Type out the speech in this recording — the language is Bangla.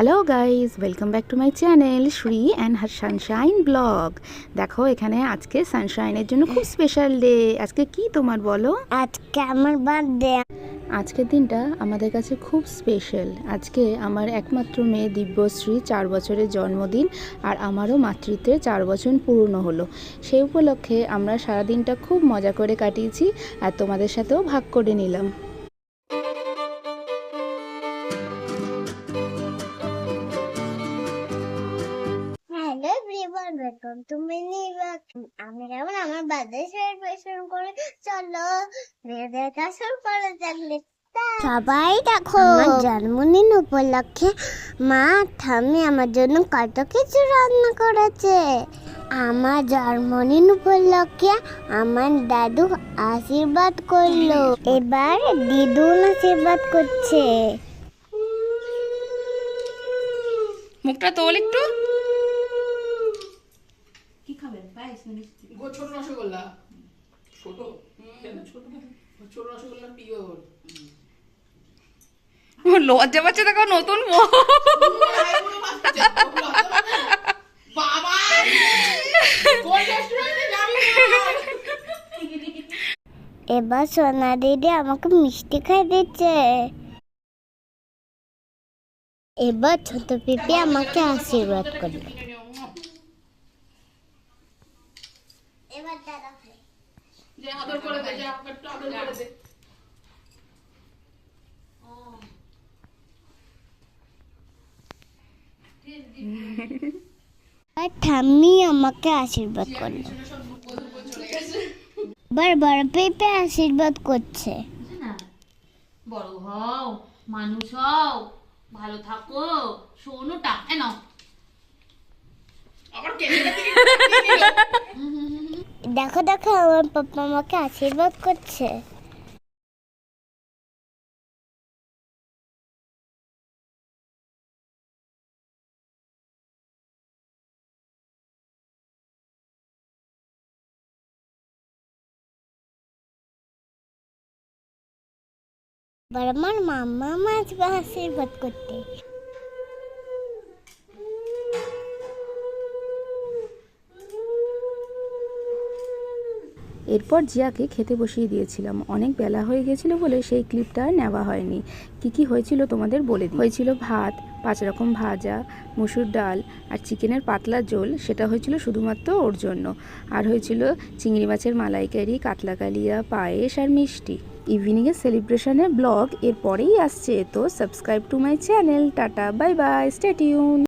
Hello guys welcome back to my channel Shri and her sunshine blog দেখো এখানে আজকে সানশাইনের জন্য খুব স্পেশাল ডে আজকে কি তোমার বলো? আজকে আমার বার্থডে আজকের দিনটা আমাদের কাছে খুব স্পেশাল আজকে আমার একমাত্র মেয়ে দিব্যশ্রী চার বছরের জন্মদিন আর আমারও মাতৃত্বের চার বছর পূর্ণ হলো। সেই উপলক্ষে আমরা সারাদিনটা খুব মজা করে কাটিয়েছি আর তোমাদের সাথেও ভাগ করে নিলাম। ওয়েলকাম টু মিনি আমি কেমন আমার বার্থডে সেলিব্রেশন করে? চলো মেয়েদেরটা শুরু করা যাক সবাই দেখো আমার জন্মদিন উপলক্ষে মা ঠাম্মি আমার জন্য কত কিছু রান্না করেছে। আমার জন্মদিন উপলক্ষে আমার দাদু আশীর্বাদ করল। এবার দিদুন আশীর্বাদ করছে। মুখটা তোল একটু। গো ছোট রসগোল্লা। ছোট। কেন ছোট ছোট রসগোল্লা লজ্জা পাচ্ছে দেখো নতুন এবার সোনা দিদি আমাকে মিষ্টি খাই দিচ্ছে। এবার ছোট পিপি আমাকে আশীর্বাদ করবে এবার দাদা যে আদর করে দে যা একটু আদর করে দে। আর ঠাম্মি আমাকে আশীর্বাদ করল। এবার বড় পেঁপে আশীর্বাদ করছে। বড় হও মানুষ হও ভালো থাকো শোনোটা এ নাও। আবার দেখো দেখো আমার পাপা আমাকে আশীর্বাদ করছে। এবার আমার মাম্মা মাছ আশীর্বাদ করতে। এরপর জিয়াকে খেতে বসিয়ে দিয়েছিলাম। অনেক বেলা হয়ে গেছিল বলে সেই ক্লিপটা নেওয়া হয়নি। কি কি হয়েছিল তোমাদের বলে দিই। হয়েছিল ভাত, পাঁচ রকম ভাজা, মুসুর ডাল আর চিকেনের পাতলা ঝোল। সেটা হয়েছিল শুধুমাত্র ওর জন্য। আর হয়েছিল চিংড়ি মাছের মালাইকারি কাতলা কালিয়া পায়েস আর মিষ্টি। ইভিনিংয়ের সেলিব্রেশনের ব্লগ এরপরেই আসছে। তো subscribe to my channel. Tata, bye bye, stay tune.